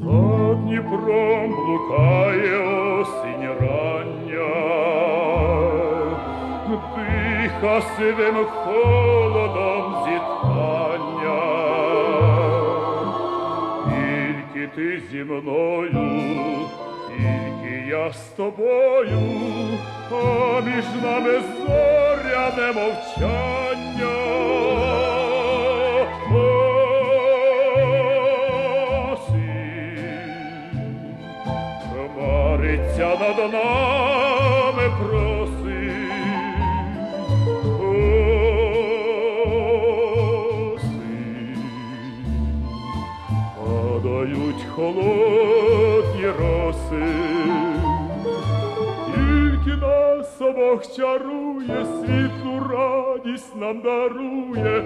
За Дніпром блукає осінь рання, диха сивим холодом зітхання. Тільки ти зі мною, тільки я з тобою, а між нами зоряне мовчання. Хмариться над нами просить. Осінь падають холодні роси, тільки нас обох чарує, світлу радість нам дарує.